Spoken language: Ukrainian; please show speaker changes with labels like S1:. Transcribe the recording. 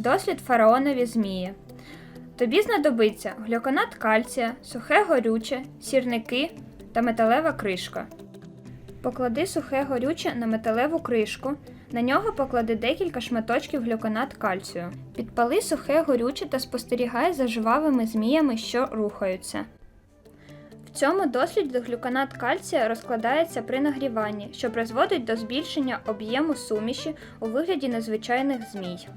S1: Дослід фараонові змії. Тобі знадобиться глюконат кальція, сухе горюче, сірники та металева кришка. Поклади сухе горюче на металеву кришку. На нього поклади декілька шматочків глюконат кальцію. Підпали сухе горюче та спостерігай за жвавими зміями, що рухаються. В цьому досліді глюконат кальція розкладається при нагріванні, що призводить до збільшення об'єму суміші у вигляді незвичайних змій.